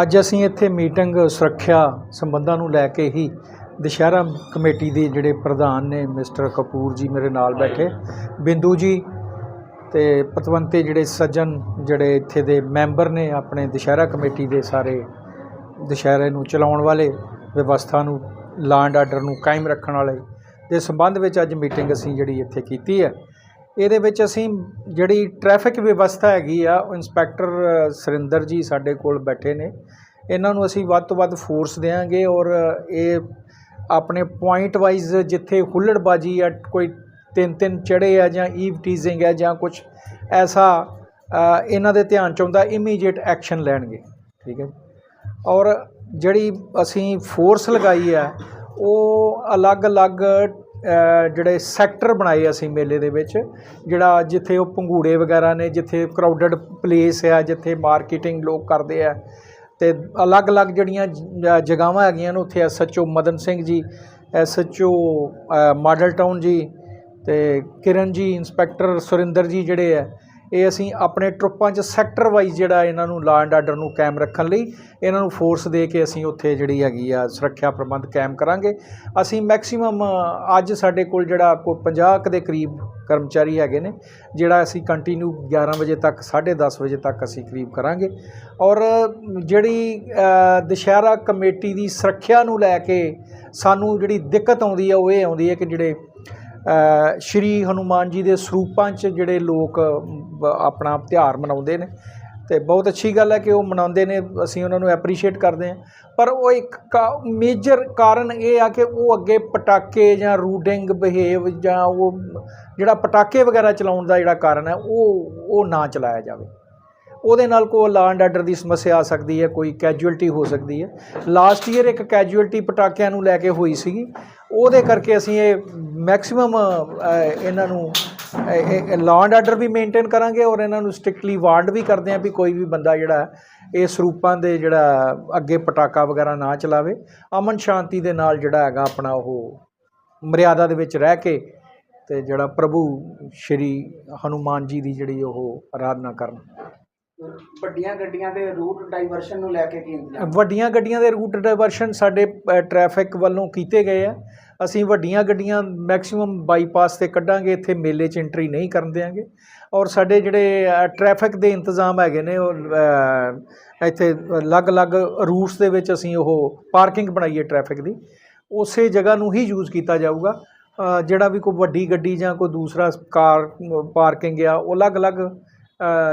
ਅੱਜ ਅਸੀਂ ਇੱਥੇ ਮੀਟਿੰਗ ਸੁਰੱਖਿਆ ਸੰਬੰਧਾਂ ਨੂੰ ਲੈ ਕੇ ਹੀ ਦੁਸ਼ਹਿਰਾ ਕਮੇਟੀ ਦੇ ਜਿਹੜੇ ਪ੍ਰਧਾਨ ਨੇ ਮਿਸਟਰ ਕਪੂਰ ਜੀ ਮੇਰੇ ਨਾਲ ਬੈਠੇ। ਬਿੰਦੂ ਜੀ ਤੇ ਪਤਵੰਤੇ ਜਿਹੜੇ ਸੱਜਣ ਜਿਹੜੇ ਇੱਥੇ ਦੇ ਮੈਂਬਰ ਨੇ ਆਪਣੇ ਦੁਸ਼ਹਿਰਾ ਕਮੇਟੀ ਦੇ ਸਾਰੇ ਦੁਸ਼ਹਿਰੇ ਨੂੰ ਚਲਾਉਣ ਵਾਲੇ, ਵਿਵਸਥਾ ਨੂੰ ਲਾਂਡ ਆਰਡਰ ਨੂੰ ਕਾਇਮ ਰੱਖਣ ਵਾਲੇ, ਦੇ ਸੰਬੰਧ ਵਿੱਚ ਅੱਜ ਮੀਟਿੰਗ ਅਸੀਂ ਜਿਹੜੀ ਇੱਥੇ ਕੀਤੀ ਹੈ। ਇਹਦੇ ਵਿੱਚ ਅਸੀਂ ਜਿਹੜੀ ਟ੍ਰੈਫਿਕ ਵਿਵਸਥਾ ਹੈਗੀ ਆ ਉਹ ਇੰਸਪੈਕਟਰ ਅ, ਸੁਰਿੰਦਰ ਜੀ ਸਾਡੇ ਕੋਲ ਬੈਠੇ ਨੇ। ਇਹਨਾਂ ਨੂੰ ਅਸੀਂ ਵੱਧ ਤੋਂ ਵੱਧ ਫੋਰਸ ਦੇਵਾਂਗੇ ਔਰ ਇਹ ਆਪਣੇ ਪੁਆਇੰਟ ਵਾਈਜ਼ ਜਿੱਥੇ ਹੁੱਲੜਬਾਜੀ ਆ ਕੋਈ ਤਿੰਨ ਤਿੰਨ ਚੜੇ ਆ ਜਾਂ ਈਵ ਟੀਜ਼ਿੰਗ ਹੈ ਜਾਂ ਕੁਝ ਐਸਾ ਇਹਨਾਂ ਦੇ ਧਿਆਨ ਚ ਆਉਂਦਾ ਇਮੀਡੀਏਟ ਐਕਸ਼ਨ ਲੈਣਗੇ। ਠੀਕ ਹੈ ਔਰ ਜਿਹੜੀ ਅਸੀਂ ਫੋਰਸ ਲਗਾਈ ਹੈ ਉਹ ਅਲੱਗ-ਅਲੱਗ ਜਿਹੜੇ ਸੈਕਟਰ ਬਣਾਏ ਅਸੀਂ ਮੇਲੇ ਦੇ ਵਿੱਚ, ਜਿਹੜਾ ਜਿੱਥੇ ਉਹ ਪੰਘੂੜੇ ਵਗੈਰਾ ਨੇ, ਜਿੱਥੇ ਕਰਾਊਡਡ ਪਲੇਸ ਹੈ ਜਿੱਥੇ ਮਾਰਕੀਟਿੰਗ ਲੋਕ ਕਰਦੇ ਆ, ਤੇ ਅਲੱਗ-ਅਲੱਗ ਜਿਹੜੀਆਂ ਜ- ਜਗ੍ਹਾਵਾਂ ਹੈਗੀਆਂ ਨੇ, ਉੱਥੇ SHO Madan Singh ji SHO model town ਜੀ, ਤੇ ਕਿਰਨ ਜੀ, ਇੰਸਪੈਕਟਰ ਸੁਰਿੰਦਰ ਜੀ ਜਿਹੜੇ ਆ ਇਹ ਅਸੀਂ ਆਪਣੇ ਟਰੁੱਪਾਂ 'ਚ ਸੈਕਟਰ ਵਾਈਜ਼ ਜਿਹੜਾ ਇਹਨਾਂ ਨੂੰ ਲਾਅ ਐਂਡ ਆਰਡਰ ਨੂੰ ਕਾਇਮ ਰੱਖਣ ਲਈ ਇਹਨਾਂ ਨੂੰ ਫੋਰਸ ਦੇ ਕੇ ਅਸੀਂ ਉੱਥੇ ਜਿਹੜੀ ਹੈਗੀ ਆ ਸੁਰੱਖਿਆ ਪ੍ਰਬੰਧ ਕਾਇਮ ਕਰਾਂਗੇ। ਅਸੀਂ ਮੈਕਸਿਮਮ ਅੱਜ ਸਾਡੇ ਕੋਲ ਜਿਹੜਾ ਕੋਈ 50 ਕੁ ਦੇ ਕਰੀਬ ਕਰਮਚਾਰੀ ਹੈਗੇ ਨੇ, ਜਿਹੜਾ ਅਸੀਂ ਕੰਟੀਨਿਊ 11 ਵਜੇ ਤੱਕ 10:30 ਵਜੇ ਤੱਕ ਅਸੀਂ ਕਰੀਬ ਕਰਾਂਗੇ। ਔਰ ਜਿਹੜੀ ਦੁਸ਼ਹਿਰਾ ਕਮੇਟੀ ਦੀ ਸੁਰੱਖਿਆ ਨੂੰ ਲੈ ਕੇ ਸਾਨੂੰ ਜਿਹੜੀ ਦਿੱਕਤ ਆਉਂਦੀ ਹੈ ਉਹ ਇਹ ਆਉਂਦੀ ਹੈ ਕਿ ਜਿਹੜੇ ਸ਼੍ਰੀ ਹਨੂਮਾਨ ਜੀ ਦੇ ਸਰੂਪਾਂ 'ਚ ਜਿਹੜੇ ਲੋਕ ਬ- ਆਪਣਾ ਤਿਉਹਾਰ ਮਨਾਉਂਦੇ ਨੇ। ਤੇ ਬਹੁਤ ਅੱਛੀ ਗੱਲ ਹੈ ਕਿ ਉਹ ਮਨਾਉਂਦੇ ਨੇ, ਅਸੀਂ ਉਹਨਾਂ ਨੂੰ ਐਪਰੀਸ਼ੀਏਟ ਕਰਦੇ ਹਾਂ। ਪਰ ਉਹ ਇੱਕ ਮੇਜਰ ਕਾਰਨ ਇਹ ਆ ਕਿ ਉਹ ਅੱਗੇ ਪਟਾਕੇ ਜਾਂ ਰੂਡਿੰਗ ਬਿਹੇਵ ਜਾਂ ਉਹ, ਜਿਹੜਾ ਪਟਾਕੇ ਵਗੈਰਾ ਚਲਾਉਣ ਦਾ ਜਿਹੜਾ ਕਾਰਨ ਹੈ, ਉਹ ਉਹ ਨਾ ਚਲਾਇਆ ਜਾਵੇ। ਉਹਦੇ ਨਾਲ ਕੋਈ ਲਾ ਐਂਡ ਆਰਡਰ ਦੀ ਸਮੱਸਿਆ ਆ ਸਕਦੀ ਹੈ, ਕੋਈ ਕੈਜੂਅਲਟੀ ਹੋ ਸਕਦੀ ਹੈ। ਲਾਸਟ ਈਅਰ ਇੱਕ ਕੈਜੂਅਲਟੀ ਪਟਾਕਿਆਂ ਨੂੰ ਲੈ ਕੇ ਹੋਈ ਸੀਗੀ। ਉਹਦੇ ਕਰਕੇ ਅਸੀਂ ਇਹ ਮੈਕਸਿਮਮ ਇਹਨਾਂ ਨੂੰ law and order we maintain ਕਰਾਂਗੇ ਔਰ ਇਹਨਾਂ ਨੂੰ ਸਟ੍ਰਿਕਟਲੀ ਵਾਰਡ ਵੀ ਕਰਦੇ ਹਾਂ ਵੀ ਕੋਈ ਵੀ ਬੰਦਾ ਜਿਹੜਾ ਇਹ ਸਰੂਪਾਂ ਦੇ ਜਿਹੜਾ ਅੱਗੇ ਪਟਾਕਾ ਵਗੈਰਾ ਨਾ ਚਲਾਵੇ। ਅਮਨ ਸ਼ਾਂਤੀ ਦੇ ਨਾਲ ਜਿਹੜਾ ਹੈਗਾ ਆਪਣਾ ਉਹ ਮਰਿਆਦਾ ਦੇ ਵਿੱਚ ਰਹਿ ਕੇ ਤੇ ਜਿਹੜਾ ਪ੍ਰਭੂ ਸ਼੍ਰੀ ਹਨੂਮਾਨ ਜੀ ਦੀ ਜਿਹੜੀ ਉਹ ਆਰਾਧਨਾ ਕਰਨ। ਵੱਡੀਆਂ ਗੱਡੀਆਂ ਦੇ ਰੂਟ ਡਾਈਵਰਸ਼ਨ ਨੂੰ ਲੈ ਕੇ ਕੀ ਇੰਤਜ਼ਾਮ? ਵੱਡੀਆਂ ਗੱਡੀਆਂ ਦੇ ਰੂਟ ਡਾਈਵਰਸ਼ਨ ਸਾਡੇ ਟ੍ਰੈਫਿਕ ਵੱਲੋਂ ਕੀਤੇ ਗਏ ਆ। ਅਸੀਂ ਵੱਡੀਆਂ ਗੱਡੀਆਂ ਮੈਕਸਿਮਮ ਬਾਈਪਾਸ ਤੇ ਕੱਢਾਂਗੇ, ਇੱਥੇ ਮੇਲੇ 'ਚ ਐਂਟਰੀ ਨਹੀਂ ਕਰਨ ਦਿਆਂਗੇ। ਔਰ ਸਾਡੇ ਜਿਹੜੇ ਟ੍ਰੈਫਿਕ ਦੇ ਇੰਤਜ਼ਾਮ ਹੈਗੇ ਨੇ, ਉਹ ਇੱਥੇ ਅਲੱਗ-ਅਲੱਗ ਰੂਟਸ ਦੇ ਵਿੱਚ ਅਸੀਂ ਉਹ ਪਾਰਕਿੰਗ ਬਣਾਈਏ ਹੈ ਟ੍ਰੈਫਿਕ ਦੀ। ਉਸੇ ਜਗ੍ਹਾ ਨੂੰ ਹੀ ਯੂਜ਼ ਕੀਤਾ ਜਾਊਗਾ। ਜਿਹੜਾ ਵੀ ਕੋਈ ਵੱਡੀ ਗੱਡੀ ਜਾਂ ਕੋਈ ਦੂਸਰਾ ਕਾਰ ਪਾਰਕਿੰਗ ਆ, ਉਹ ਅਲੱਗ-ਅਲੱਗ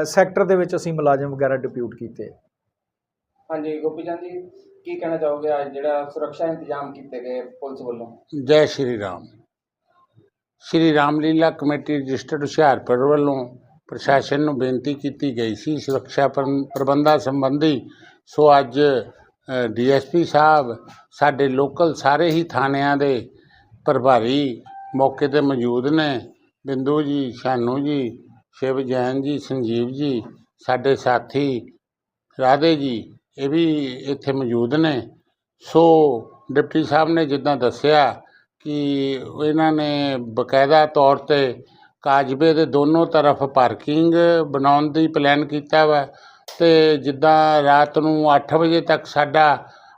ਸੈਕਟਰ ਦੇ ਵਿੱਚ ਅਸੀਂ ਮੁਲਾਜ਼ਮ ਵਗੈਰਾ ਡਿਪਿਊਟ ਕੀਤੇ। ਹਾਂਜੀ ਗੋਪੀ ਚੰਦ ਜੀ ਕੀ ਕਹਿਣਾ ਚਾਹੋਗੇ ਅੱਜ ਜਿਹੜਾ ਸੁਰੱਖਿਆ ਇੰਤਜ਼ਾਮ ਕੀਤੇ ਗਏ ਪੁਲਿਸ ਵੱਲੋਂ? ਜੈ ਸ਼੍ਰੀ ਰਾਮ। ਸ਼੍ਰੀ ਰਾਮਲੀਲਾ ਕਮੇਟੀ ਰਜਿਸਟਰਡ ਹੁਸ਼ਿਆਰਪੁਰ ਵੱਲੋਂ ਪ੍ਰਸ਼ਾਸਨ ਨੂੰ ਬੇਨਤੀ ਕੀਤੀ ਗਈ ਸੀ ਸੁਰੱਖਿਆ ਪ੍ਰਬੰ- ਪ੍ਰਬੰਧਾਂ ਸੰਬੰਧੀ। ਸੋ ਅੱਜ ਡੀਐਸਪੀ ਸਾਹਿਬ ਸਾਡੇ ਲੋਕਲ ਸਾਰੇ ਹੀ ਥਾਣਿਆਂ ਦੇ ਪ੍ਰਭਾਰੀ ਮੌਕੇ ਤੇ ਮੌਜੂਦ ਨੇ। ਬਿੰਦੂ ਜੀ ਸ਼ਾਨੂ ਜੀ ਸ਼ਿਵ ਜੈਨ ਜੀ, ਸੰਜੀਵ ਜੀ, ਸਾਡੇ ਸਾਥੀ ਰਾਧੇ ਜੀ, ਇਹ ਵੀ ਇੱਥੇ ਮੌਜੂਦ ਨੇ। ਸੋ ਡਿਪਟੀ ਸਾਹਿਬ ਨੇ ਜਿੱਦਾਂ ਦੱਸਿਆ ਕਿ ਇਹਨਾਂ ਨੇ ਬਕਾਇਦਾ ਤੌਰ ਤੇ ਕਾਜਬੇ ਦੇ ਦੋਨੋਂ ਤਰਫ ਪਾਰਕਿੰਗ ਬਣਾਉਣ ਦੀ ਪਲਾਨ ਕੀਤਾ ਵਾ ਤੇ ਜਿੱਦਾਂ ਰਾਤ ਨੂੰ 8 ਵਜੇ ਤੱਕ ਸਾਡਾ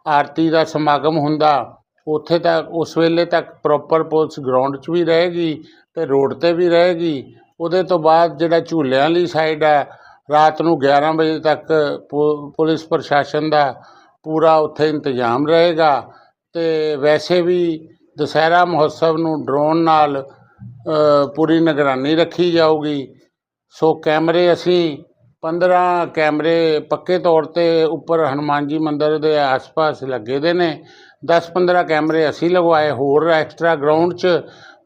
ਆਰਤੀ ਦਾ ਸਮਾਗਮ ਹੁੰਦਾ, ਉੱਥੇ ਤੱਕ, ਉਸ ਵੇਲੇ ਤੱਕ ਪ੍ਰੋਪਰ ਪੁਲਿਸ ਗਰਾਊਂਡ 'ਚ ਵੀ ਰਹੇਗੀ ਤੇ ਰੋਡ ਤੇ ਵੀ ਰਹੇਗੀ। ਉਹਦੇ ਤੋਂ ਬਾਅਦ ਜਿਹੜਾ ਝੂਲਿਆਂ ਵਾਲੀ ਸਾਈਡ ਹੈ, ਰਾਤ ਨੂੰ 11 ਵਜੇ ਤੱਕ ਪੁਲਿਸ ਪ੍ਰਸ਼ਾਸਨ ਦਾ ਪੂਰਾ ਉੱਥੇ ਇੰਤਜ਼ਾਮ ਰਹੇਗਾ ਤੇ ਵੈਸੇ ਵੀ ਦੁਸਹਿਰਾ ਮਹੋਤਸਵ ਨੂੰ ਡਰੋਨ ਨਾਲ ਪੂਰੀ ਨਿਗਰਾਨੀ ਰੱਖੀ ਜਾਊਗੀ। ਸੋ ਕੈਮਰੇ ਅਸੀਂ 15 ਕੈਮਰੇ ਪੱਕੇ ਤੌਰ ਤੇ ਉੱਪਰ ਹਨੂਮਾਨ ਜੀ ਮੰਦਿਰ ਦੇ ਆਸ-ਪਾਸ ਲੱਗੇ ਦੇ ਨੇ। 10-15 ਕੈਮਰੇ ਅਸੀਂ ਲਗਵਾਏ, ਹੋਰ ਐਕਸਟਰਾ ਗਰਾਊਂਡ 'ਚ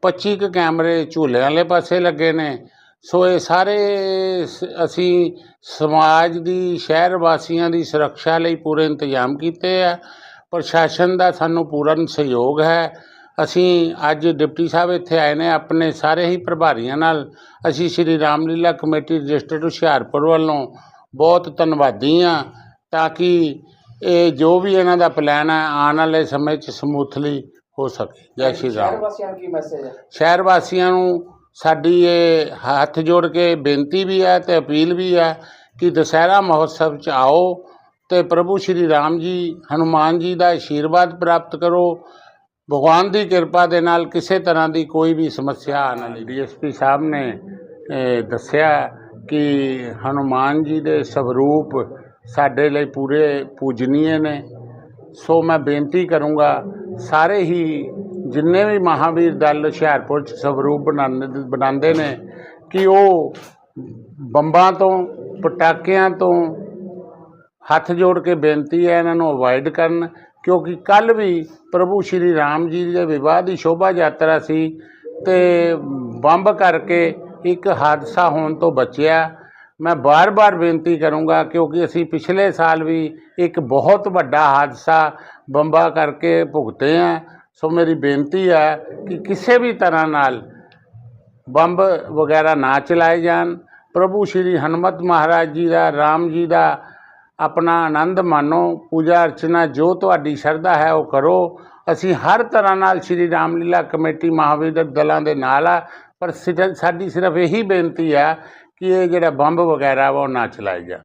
25 ਕੁ ਕੈਮਰੇ ਝੂਲੇ ਵਾਲੇ ਪਾਸੇ ਲੱਗੇ ਨੇ। ਸੋ ਇਹ ਸਾਰੇ ਸ- ਅਸੀਂ ਸਮਾਜ ਦੀ, ਸ਼ਹਿਰ ਵਾਸੀਆਂ ਦੀ ਸੁਰੱਖਿਆ ਲਈ ਪੂਰੇ ਇੰਤਜ਼ਾਮ ਕੀਤੇ ਆ। ਪ੍ਰਸ਼ਾਸਨ ਦਾ ਸਾਨੂੰ ਪੂਰਨ ਸਹਿਯੋਗ ਹੈ। ਅਸੀਂ ਅੱਜ ਡਿਪਟੀ ਸਾਹਿਬ ਇੱਥੇ ਆਏ ਨੇ, ਆਪਣੇ ਸਾਰੇ ਹੀ ਪ੍ਰਭਾਰੀਆਂ ਨਾਲ। ਅਸੀਂ ਸ਼੍ਰੀ ਰਾਮਲੀਲਾ ਕਮੇਟੀ ਰਜਿਸਟਰਡ ਹੁਸ਼ਿਆਰਪੁਰ ਵੱਲੋਂ ਬਹੁਤ ਧੰਨਵਾਦੀ ਹਾਂ ਤਾਂ ਕਿ ਇਹ ਜੋ ਵੀ ਇਹਨਾਂ ਦਾ ਪਲਾਨ ਹੈ, ਆਉਣ ਵਾਲੇ ਸਮੇਂ 'ਚ ਸਮੂਥਲੀ ਹੋ ਸਕੇ। ਜੈ ਸ਼੍ਰੀ ਸ਼ਹਿਰ ਰਾਮ ਵਾਸੀਆਂ ਨੂੰ ਕੀ ਮੈਸੇਜ ਹੈ? ਸ਼ਹਿਰ ਵਾਸੀਆਂ ਨੂੰ ਸਾਡੀ ਇਹ ਹੱਥ ਜੋੜ ਕੇ ਬੇਨਤੀ ਵੀ ਹੈ ਤੇ ਅਪੀਲ ਵੀ ਹੈ ਕਿ ਦੁਸਹਿਰਾ ਮਹੋਤਸਵ 'ਚ ਆਓ ਤੇ ਪ੍ਰਭੂ ਸ਼੍ਰੀ ਰਾਮ ਜੀ ਹਨੂਮਾਨ ਜੀ ਦਾ ਆਸ਼ੀਰਵਾਦ ਪ੍ਰਾਪਤ ਕਰੋ। ਭਗਵਾਨ ਦੀ ਕਿਰਪਾ ਦੇ ਨਾਲ ਕਿਸੇ ਤਰ੍ਹਾਂ ਦੀ ਕੋਈ ਵੀ ਸਮੱਸਿਆ ਆਉਣ। ਵਾਲੀ ਡੀਐਸਪੀ ਸਾਹਿਬ ਨੇ ਦੱਸਿਆ ਕਿ ਹਨੂਮਾਨ ਜੀ ਦੇ ਸਵਰੂਪ ਸਾਡੇ ਲਈ ਪੂਰੇ ਪੂਜਨੀਏ ਨੇ। ਸੋ ਮੈਂ ਬੇਨਤੀ ਕਰੂੰਗਾ ਸਾਰੇ ਹੀ ਜਿੰਨੇ ਵੀ ਮਹਾਵੀਰ ਦਲ ਹੁਸ਼ਿਆਰਪੁਰ ਚ ਸਵਰੂਪ ਬਣਾਉਂਦੇ ਬਣਾਉਂਦੇ ਨੇ, ਕਿ ਉਹ ਬੰਬਾਂ ਤੋਂ, ਪਟਾਕਿਆਂ ਤੋਂ ਹੱਥ ਜੋੜ ਕੇ ਬੇਨਤੀ ਹੈ ਇਹਨਾਂ ਨੂੰ ਅਵੋਇਡ ਕਰਨ, ਕਿਉਂਕਿ ਕੱਲ ਵੀ ਪ੍ਰਭੂ ਸ਼੍ਰੀ ਰਾਮ ਜੀ ਦੇ ਵਿਵਾਹ ਦੀ ਸ਼ੋਭਾ ਯਾਤਰਾ ਸੀ ਤੇ ਬੰਬ ਕਰਕੇ ਇੱਕ ਹਾਦਸਾ ਹੋਣ ਤੋਂ ਬਚਿਆ। ਮੈਂ ਬਾਰ-ਬਾਰ ਬੇਨਤੀ ਕਰੂੰਗਾ, ਕਿਉਂਕਿ ਅਸੀਂ ਪਿਛਲੇ ਸਾਲ ਵੀ ਇੱਕ ਬਹੁਤ ਵੱਡਾ ਹਾਦਸਾ ਬੰਬਾਂ ਕਰਕੇ ਭੁਗਤੇ ਆ। ਸੋ ਮੇਰੀ ਬੇਨਤੀ ਹੈ ਕਿ ਕਿਸੇ ਵੀ ਤਰ੍ਹਾਂ ਨਾਲ ਬੰਬ ਵਗੈਰਾ ਨਾ ਚਲਾਏ ਜਾਣ। ਪ੍ਰਭੂ ਸ਼੍ਰੀ ਹਨੂਮਤ ਮਹਾਰਾਜ ਜੀ ਦਾ, ਰਾਮ ਜੀ ਦਾ ਆਪਣਾ ਆਨੰਦ ਮਾਣੋ। ਪੂਜਾ ਅਰਚਨਾ ਜੋ ਤੁਹਾਡੀ ਸ਼ਰਧਾ ਹੈ ਉਹ ਕਰੋ। ਅਸੀਂ ਹਰ ਤਰ੍ਹਾਂ ਨਾਲ ਸ਼੍ਰੀ ਰਾਮਲੀਲਾ ਕਮੇਟੀ ਮਹਾਵੀਰ ਦਲਾਂ ਦੇ ਨਾਲ ਆ। ਪਰ ਸਿਰ- ਸਾਡੀ ਸਿਰਫ ਇਹੀ ਬੇਨਤੀ ਆ ਕਿ ਇਹ ਜਿਹੜਾ ਬੰਬ ਵਗੈਰਾ ਵਾ ਉਹ ਨਾ ਚਲਾਏ ਜਾਣ